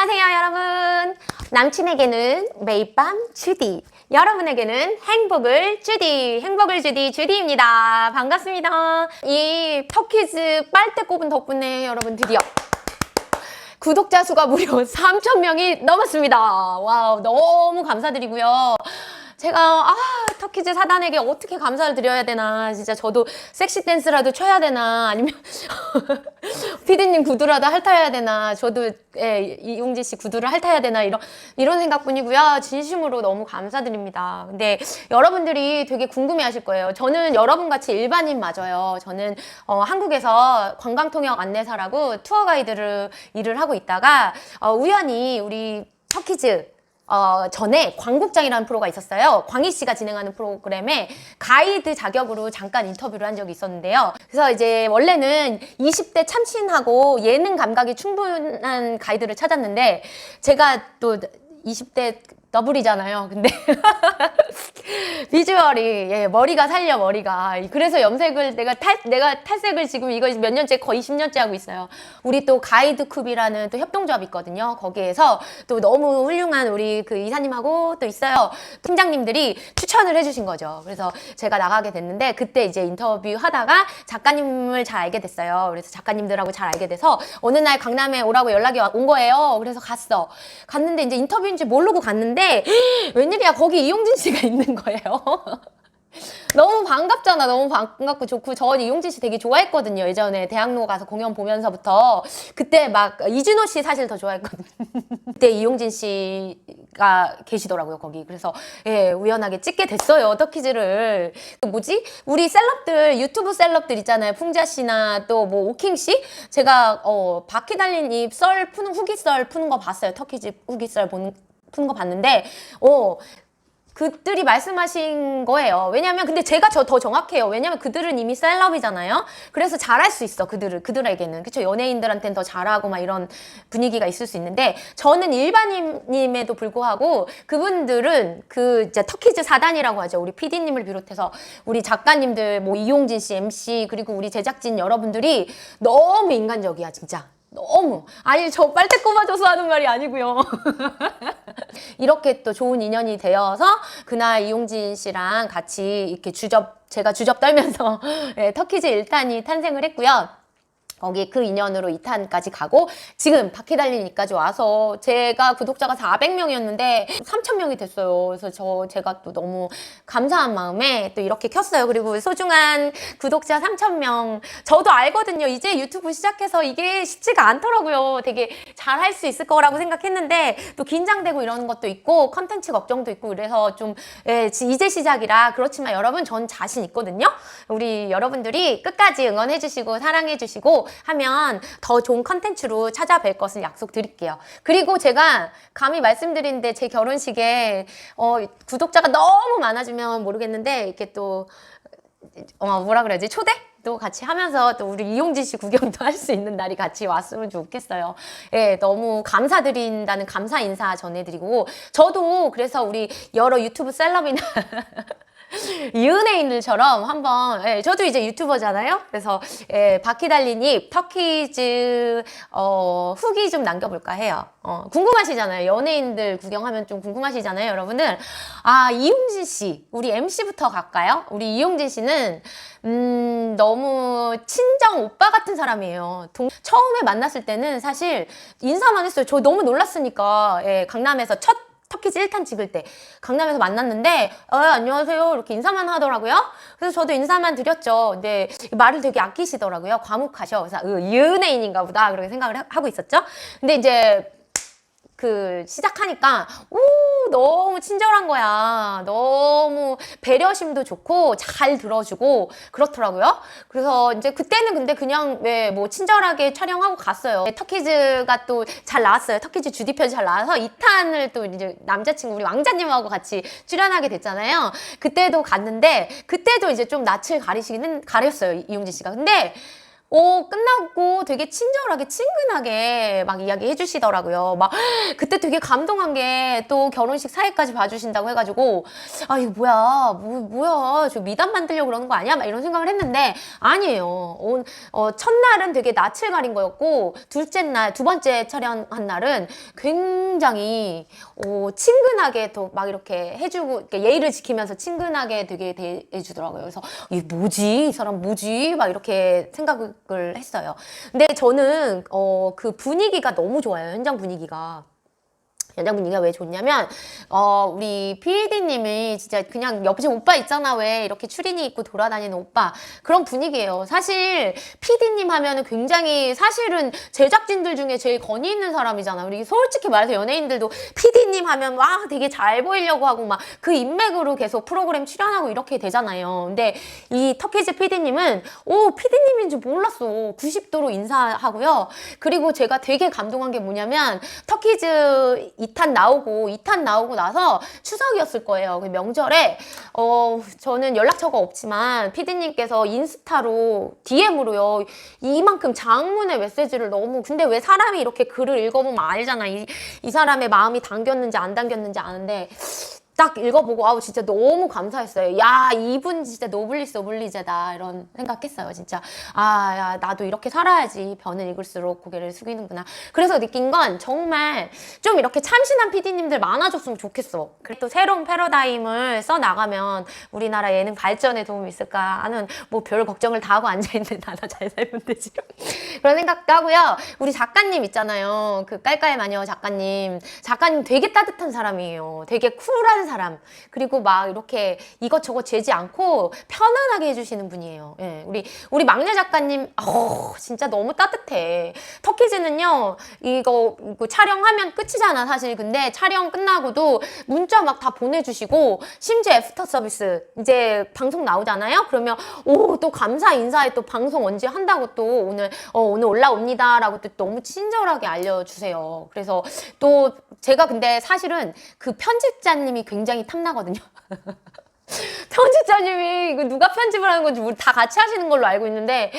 안녕하세요, 여러분. 남친에게는 매일 밤 주디. 여러분에게는 행복을 주디, 행복을 주디, 주디입니다. 반갑습니다. 이 터키즈 빨대 꼽은 덕분에 여러분 드디어 구독자 수가 무려 3,000명이 넘었습니다. 와우, 너무 감사드리고요. 제가 아 터키즈 사단에게 어떻게 감사를 드려야 되나 진짜 저도 섹시 댄스라도 춰야 되나 아니면 피디님 구두라도 핥아야 되나 저도 예, 이용지 씨 구두를 핥아야 되나 이런 이런 생각뿐이고요. 진심으로 너무 감사드립니다. 근데 여러분들이 되게 궁금해하실 거예요. 저는 여러분 같이 일반인 맞아요. 저는 어, 한국에서 관광통역 안내사라고 투어 가이드를 일을 하고 있다가 어, 우연히 우리 터키즈 어, 전에 광국장이라는 프로가 있었어요. 광희 씨가 진행하는 프로그램에 가이드 자격으로 잠깐 인터뷰를 한 적이 있었는데요. 그래서 이제 원래는 20대 참신하고 예능 감각이 충분한 가이드를 찾았는데 제가 또 20대 더블이잖아요. 근데 비주얼이 예, 머리가 살려 머리가 그래서 염색을 내가 탈 내가 탈색을 지금 이거 몇 년째 거의 10년째 하고 있어요. 우리 또 가이드쿱이라는 또 협동조합 있거든요. 거기에서 또 너무 훌륭한 우리 그 이사님하고 또 있어요. 팀장님들이 추천을 해 주신 거죠. 그래서 제가 나가게 됐는데 그때 이제 인터뷰 하다가 작가님을 잘 알게 됐어요. 그래서 작가님들하고 잘 알게 돼서 어느 날 강남에 오라고 연락이 와- 온 거예요. 그래서 갔어. 갔는데 이제 인터뷰인지 모르고 갔는데 웬일이야 거기 이용진 씨가 있는 거예요. 너무 반갑잖아. 너무 반갑고 좋고 저 이용진 씨 되게 좋아했거든요. 예전에 대학로 가서 공연 보면서부터 그때 막 이준호 씨 사실 더 좋아했거든요. 그때 이용진 씨가 계시더라고요 거기. 그래서 예 우연하게 찍게 됐어요 터키즈를. 그 뭐지? 우리 셀럽들 유튜브 셀럽들 있잖아요. 풍자 씨나 또 뭐 오킹 씨. 제가 어 바퀴 달린 입 썰 푸는 후기 썰 푸는 거 봤어요. 터키즈 후기 썰 보는 푸는 거 봤는데 어. 그들이 말씀하신 거예요. 왜냐면 근데 제가 저 더 정확해요. 왜냐면 그들은 이미 셀럽이잖아요. 그래서 잘할 수 있어. 그들을 그들에게는 그쵸 연예인들한테는 더 잘하고 막 이런 분위기가 있을 수 있는데 저는 일반인임에도 불구하고 그분들은 그 이제 터키즈 사단이라고 하죠. 우리 PD님을 비롯해서 우리 작가님들 뭐 이용진 씨, MC 그리고 우리 제작진 여러분들이 너무 인간적이야 진짜. 너무 아니 저 빨대 꼽아줘서 하는 말이 아니고요. 이렇게 또 좋은 인연이 되어서 그날 이용진 씨랑 같이 이렇게 주접 제가 주접 떨면서 예, 터키즈 1탄이 탄생을 했고요. 거기 그 인연으로 2탄까지 가고 지금 바퀴 달린 이까지 와서 제가 구독자가 400명이었는데 3,000명이 됐어요. 그래서 저 제가 또 너무 감사한 마음에 또 이렇게 켰어요. 그리고 소중한 구독자 3,000명 저도 알거든요. 이제 유튜브 시작해서 이게 쉽지가 않더라고요. 되게 잘 할 수 있을 거라고 생각했는데 또 긴장되고 이런 것도 있고 컨텐츠 걱정도 있고 그래서 좀 예, 지- 이제 시작이라 그렇지만 여러분 전 자신 있거든요. 우리 여러분들이 끝까지 응원해 주시고 사랑해 주시고 하면 더 좋은 컨텐츠로 찾아뵐 것을 약속드릴게요. 그리고 제가 감히 말씀드리는데 제 결혼식에 어, 구독자가 너무 많아지면 모르겠는데 이렇게 또 어, 뭐라 그러지? 초대? 또 같이 하면서 또 우리 이용진 씨 구경도 할 수 있는 날이 같이 왔으면 좋겠어요. 예, 너무 감사드린다는 감사 인사 전해드리고, 저도 그래서 우리 여러 유튜브 셀럽이나 이은혜인들처럼 한번 예, 저도 이제 유튜버잖아요. 그래서 예, 바퀴 달린 입 터키즈 어, 후기 좀 남겨볼까 해요. 어, 궁금하시잖아요. 연예인들 구경하면 좀 궁금하시잖아요, 여러분들. 아 이용진 씨, 우리 MC부터 갈까요? 우리 이용진 씨는 음, 너무 친정 오빠 같은 사람이에요. 동- 처음에 만났을 때는 사실 인사만 했어요. 저 너무 놀랐으니까 예, 강남에서 첫 터키즈 1탄 찍을 때 강남에서 만났는데 어, 안녕하세요 이렇게 인사만 하더라고요. 그래서 저도 인사만 드렸죠. 근데 말을 되게 아끼시더라고요. 과묵하셔. 그래서 으, 연예인인가 보다 그렇게 생각을 하- 하고 있었죠. 근데 이제 그 시작하니까 오 너무 친절한 거야. 너무 배려심도 좋고 잘 들어주고 그렇더라고요. 그래서 이제 그때는 근데 그냥 왜 뭐 친절하게 촬영하고 갔어요. 터키즈가 또 잘 나왔어요. 터키즈 주디 편이 잘 나와서 2탄을 또 이제 남자친구 우리 왕자님하고 같이 출연하게 됐잖아요. 그때도 갔는데 그때도 이제 좀 낯을 가리시기는 가렸어요 이용진 씨가. 근데 오, 끝나고 되게 친절하게, 친근하게 막 이야기 해 주시더라고요. 막, 그때 되게 감동한 게 또 결혼식 사회까지 봐주신다고 해가지고, 아, 이거 뭐야, 뭐, 뭐야, 저 미담 만들려고 그러는 거 아니야? 막 이런 생각을 했는데, 아니에요. 온, 어, 첫날은 되게 낯을 가린 거였고, 둘째 날, 두 번째 촬영한 날은 굉장히, 어, 친근하게 또막 이렇게 해주고, 이렇게 예의를 지키면서 친근하게 되게 대해주더라고요. 그래서, 이 뭐지? 이 사람 뭐지? 막 이렇게 생각을 했어요. 근데 저는, 어, 그 분위기가 너무 좋아요. 현장 분위기가. 현장 분위기가 왜 좋냐면 어 우리 PD님이 진짜 그냥 옆에 오빠 있잖아 왜 이렇게 추리닝 입고 돌아다니는 오빠 그런 분위기예요. 사실 PD님 하면은 굉장히 사실은 제작진들 중에 제일 권위 있는 사람이잖아. 우리 솔직히 말해서 연예인들도 PD님 하면 와 되게 잘 보이려고 하고 막 그 인맥으로 계속 프로그램 출연하고 이렇게 되잖아요. 근데 이 터키즈 PD님은 오 PD님인 줄 몰랐어. 90도로 인사하고요. 그리고 제가 되게 감동한 게 뭐냐면 터키즈 2탄 나오고 2탄 나오고 나서 추석이었을 거예요. 그 명절에 어 저는 연락처가 없지만 피디님께서 인스타로 DM으로요. 이만큼 장문의 메시지를 너무 근데 왜 사람이 이렇게 글을 읽어보면 알잖아. 이, 이 사람의 마음이 당겼는지 안 당겼는지 아는데 딱 읽어보고 아우 진짜 너무 감사했어요. 야 이분 진짜 노블리스 노블리제다 이런 생각했어요. 진짜 아 야, 나도 이렇게 살아야지 변을 읽을수록 고개를 숙이는구나. 그래서 느낀 건 정말 좀 이렇게 참신한 PD님들 많아졌으면 좋겠어. 그리고 또 새로운 패러다임을 써 나가면 우리나라 예능 발전에 도움이 있을까 하는 뭐 별 걱정을 다 하고 앉아 있는 나나 잘 살면 되지. 그런 생각도 하고요. 우리 작가님 있잖아요. 그 깔깔 마녀 작가님. 작가님 되게 따뜻한 사람이에요. 되게 쿨한 사람. 그리고 막 이렇게 이것저것 재지 않고 편안하게 해주시는 분이에요. 예, 우리, 우리 막내 작가님, 어, 진짜 너무 따뜻해. 터키즈는요, 이거, 이거 촬영하면 끝이잖아, 사실. 근데 촬영 끝나고도 문자 막 다 보내주시고, 심지어 애프터 서비스, 이제 방송 나오잖아요? 그러면, 오, 또 감사 인사에 또 방송 언제 한다고 또 오늘, 어, 오늘 올라옵니다. 라고 또 너무 친절하게 알려주세요. 그래서 또 제가 근데 사실은 그 편집자님이 굉장히 탐나거든요. 편집자님이 이거 누가 편집을 하는 건지 우리 다 같이 하시는 걸로 알고 있는데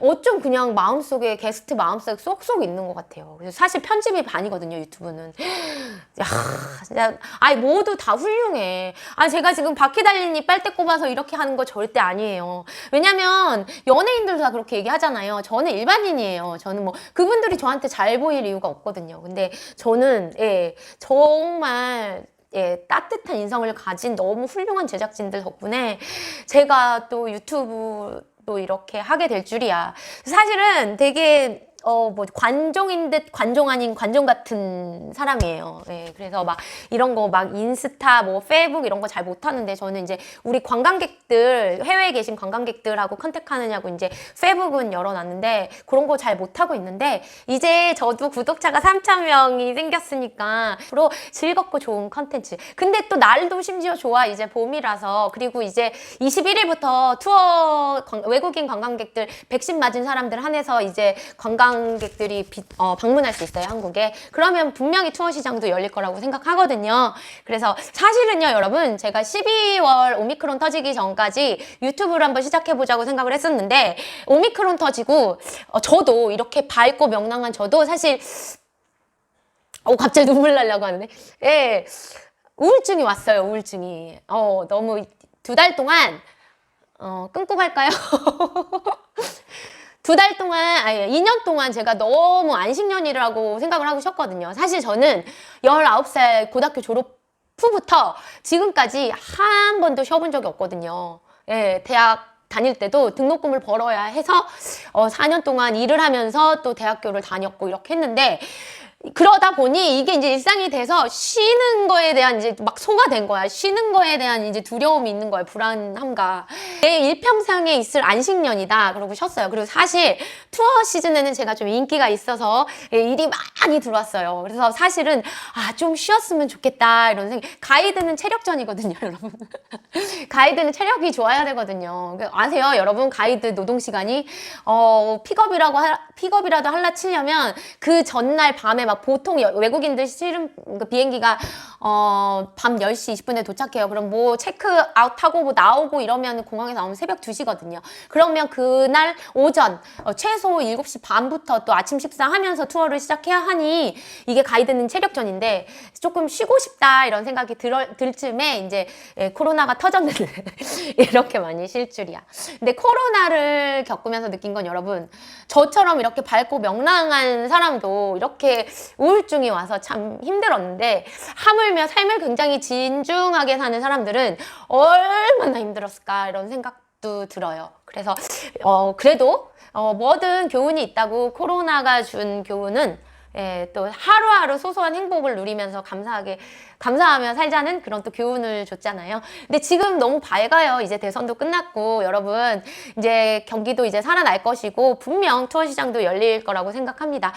어쩜 그냥 마음속에 게스트 마음속에 쏙쏙 있는 것 같아요. 그래서 사실 편집이 반이거든요 유튜브는. 야 진짜 아니 모두 다 훌륭해. 아 제가 지금 바퀴 달린이 빨대 꼽아서 이렇게 하는 거 절대 아니에요. 왜냐면 연예인들도 다 그렇게 얘기하잖아요. 저는 일반인이에요. 저는 뭐 그분들이 저한테 잘 보일 이유가 없거든요. 근데 저는 예 정말 예, 따뜻한 인성을 가진 너무 훌륭한 제작진들 덕분에 제가 또 유튜브도 이렇게 하게 될 줄이야. 사실은 되게 어, 뭐, 관종인 듯 관종 아닌 관종 같은 사람이에요. 예, 그래서 막 이런 거 막 인스타, 뭐, 페이북 이런 거 잘 못하는데 저는 이제 우리 관광객들, 해외에 계신 관광객들하고 컨택하느냐고 이제 페이북은 열어놨는데 그런 거 잘 못하고 있는데 이제 저도 구독자가 3,000명이 생겼으니까 앞으로 즐겁고 좋은 컨텐츠. 근데 또 날도 심지어 좋아. 이제 봄이라서. 그리고 이제 21일부터 투어 관- 외국인 관광객들 백신 맞은 사람들 한해서 이제 관광 객들이 비- 어, 방문할 수 있어요 한국에. 그러면 분명히 투어 시장도 열릴 거라고 생각하거든요. 그래서 사실은요 여러분 제가 12월 오미크론 터지기 전까지 유튜브를 한번 시작해 보자고 생각을 했었는데 오미크론 터지고 어, 저도 이렇게 밝고 명랑한 저도 사실 어 갑자기 눈물 나려고 하는데 예 우울증이 왔어요 우울증이. 어 너무 두 달 동안 어 끊고 갈까요? 두 달 동안, 아니, 2년 동안 제가 너무 안식년이라고 생각을 하고 쉬었거든요. 사실 저는 19살 고등학교 졸업 후부터 지금까지 한 번도 쉬어본 적이 없거든요. 예, 대학 다닐 때도 등록금을 벌어야 해서 어, 4년 동안 일을 하면서 또 대학교를 다녔고 이렇게 했는데 그러다 보니 이게 이제 일상이 돼서 쉬는 거에 대한 이제 막 소가 된 거야. 쉬는 거에 대한 이제 두려움이 있는 거야. 불안함과. 내 일평생에 있을 안식년이다. 그러고 쉬었어요. 그리고 사실 투어 시즌에는 제가 좀 인기가 있어서 예, 일이 많이 들어왔어요. 그래서 사실은 아, 좀 쉬었으면 좋겠다. 이런 생각. 가이드는 체력전이거든요, 여러분. 가이드는 체력이 좋아야 되거든요. 그 아세요, 여러분? 가이드 노동 시간이 어, 픽업이라고 하, 픽업이라도 할라 치려면 그 전날 밤에 막 보통 여- 외국인들 실은 그 비행기가 어, 밤 10시 20분에 도착해요. 그럼 뭐 체크아웃 하고 뭐 나오고 이러면 공항에 나오면 새벽 2시거든요. 그러면 그날 오전 어, 최소 7시 반부터 또 아침 식사하면서 투어를 시작해야 하니 이게 가이드는 체력전인데 조금 쉬고 싶다 이런 생각이 들, 들 쯤에 이제 예, 코로나가 터졌는데 이렇게 많이 쉴 줄이야. 근데 코로나를 겪으면서 느낀 건 여러분 저처럼 이렇게 밝고 명랑한 사람도 이렇게 우울증이 와서 참 힘들었는데 하 물며 삶을 굉장히 진중하게 사는 사람들은 얼마나 힘들었을까 이런 생각도 들어요. 그래서 어 그래도 어 뭐든 교훈이 있다고 코로나가 준 교훈은 예, 또 하루하루 소소한 행복을 누리면서 감사하게 감사하며 살자는 그런 또 교훈을 줬잖아요. 근데 지금 너무 밝아요. 이제 대선도 끝났고 여러분 이제 경기도 이제 살아날 것이고 분명 투어 시장도 열릴 거라고 생각합니다.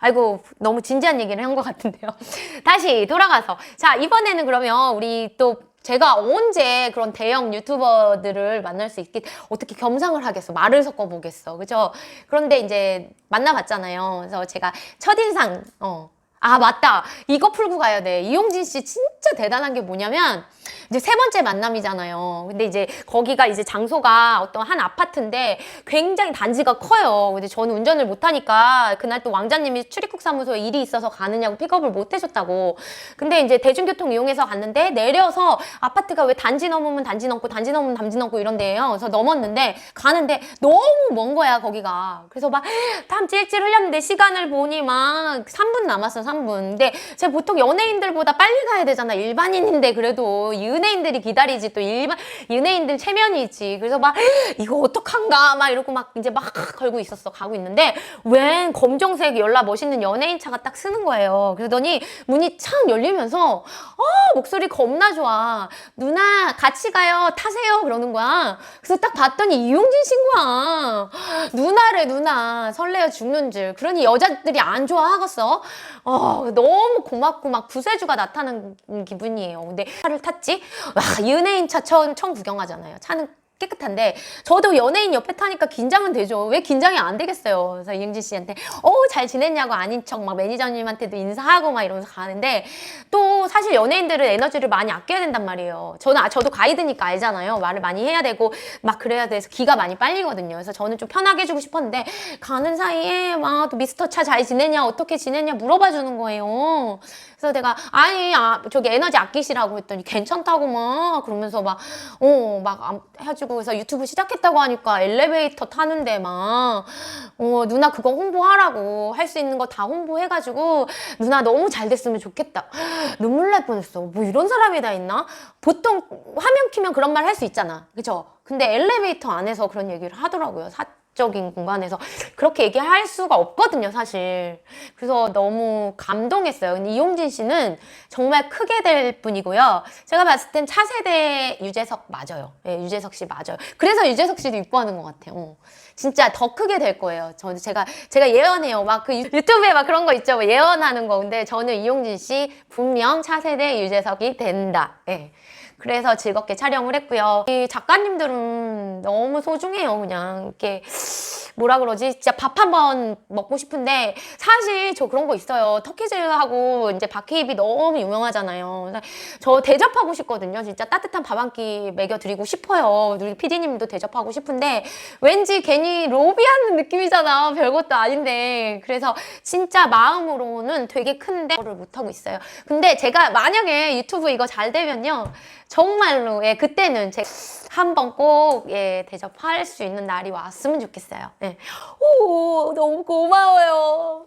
아이고 너무 진지한 얘기를 한 것 같은데요. 다시 돌아가서 자 이번에는 그러면 우리 또 제가 언제 그런 대형 유튜버들을 만날 수 있게 어떻게 겸상을 하겠어? 말을 섞어 보겠어? 그죠? 그런데 이제 만나봤잖아요. 그래서 제가 첫인상 어. 아 맞다. 이거 풀고 가야 돼. 이용진 씨 진짜 대단한 게 뭐냐면 이제 세 번째 만남이잖아요. 근데 이제 거기가 이제 장소가 어떤 한 아파트인데 굉장히 단지가 커요. 근데 저는 운전을 못하니까 그날 또 왕자님이 출입국 사무소에 일이 있어서 가느냐고 픽업을 못 해줬다고. 근데 이제 대중교통 이용해서 갔는데 내려서 아파트가 왜 단지 넘으면 단지 넘고 단지 넘으면 단지 넘고 이런데요. 그래서 넘었는데 가는데 너무 먼 거야 거기가. 그래서 막 땀 찔찔 흘렸는데 시간을 보니 막 3분 남았어 3분. 근데 제가 보통 연예인들보다 빨리 가야 되잖아 일반인인데 그래도 연예인들이 기다리지 또 일반 연예인들 체면이지. 그래서 막 이거 어떡한가? 막 이러고 막 이제 막 걸고 있었어 가고 있는데 웬 검정색 연라 멋있는 연예인 차가 딱 쓰는 거예요. 그러더니 문이 창 열리면서 어 목소리 겁나 좋아. 누나 같이 가요. 타세요. 그러는 거야. 그래서 딱 봤더니 이용진 씨인 거야 누나래 누나. 설레어 죽는 줄. 그러니 여자들이 안 좋아하겠어? 어 너무 고맙고 막 구세주가 나타나는 기분이에요. 근데 차를 탔지 와 연예인 차 처음, 처음 구경하잖아요 차는 깨끗한데 저도 연예인 옆에 타니까 긴장은 되죠. 왜 긴장이 안 되겠어요. 그래서 이영진 씨한테 어 잘 지냈냐고 아닌 척 막 매니저님한테도 인사하고 막 이러면서 가는데 또 사실 연예인들은 에너지를 많이 아껴야 된단 말이에요. 저는 아, 저도 가이드니까 알잖아요. 말을 많이 해야 되고 막 그래야 돼서 기가 많이 빨리거든요. 그래서 저는 좀 편하게 해주고 싶었는데 가는 사이에 막 또 미스터 차 잘 지내냐 어떻게 지내냐 물어봐 주는 거예요. 그래서 내가 아니 아, 저기 에너지 아끼시라고 했더니 괜찮다고 막 그러면서 막 어 막 해가지고 그래서 유튜브 시작했다고 하니까 엘리베이터 타는데 막 어, 누나 그거 홍보하라고 할 수 있는 거 다 홍보해가지고 누나 너무 잘 됐으면 좋겠다. 눈물 날 뻔했어. 뭐 이런 사람이 다 있나? 보통 화면 키면 그런 말 할 수 있잖아. 그죠? 근데 엘리베이터 안에서 그런 얘기를 하더라고요. 사, 적인 공간에서 그렇게 얘기할 수가 없거든요, 사실. 그래서 너무 감동했어요. 이용진 씨는 정말 크게 될 분이고요. 제가 봤을 땐 차세대 유재석 맞아요. 예, 유재석 씨 맞아요. 그래서 유재석 씨도 이뻐하는 것 같아요. 어. 진짜 더 크게 될 거예요. 저는 제가 제가 예언해요. 막 그 유튜브에 막 그런 거 있죠. 뭐 예언하는 거. 근데 저는 이용진 씨 분명 차세대 유재석이 된다. 예. 그래서 즐겁게 촬영을 했고요. 이 작가님들은 너무 소중해요. 그냥 이렇게 뭐라 그러지? 진짜 밥 한 번 먹고 싶은데 사실 저 그런 거 있어요. 터키즈하고 이제 박해입이 너무 유명하잖아요. 저 대접하고 싶거든요. 진짜 따뜻한 밥 한 끼 먹여드리고 싶어요. 우리 PD님도 대접하고 싶은데 왠지 괜히 로비하는 느낌이잖아. 별것도 아닌데. 그래서 진짜 마음으로는 되게 큰데 그걸 못하고 있어요. 근데 제가 만약에 유튜브 이거 잘 되면요. 정말로 예 그때는 제 한번 꼭 예 대접할 수 있는 날이 왔으면 좋겠어요. 예. 오 너무 고마워요.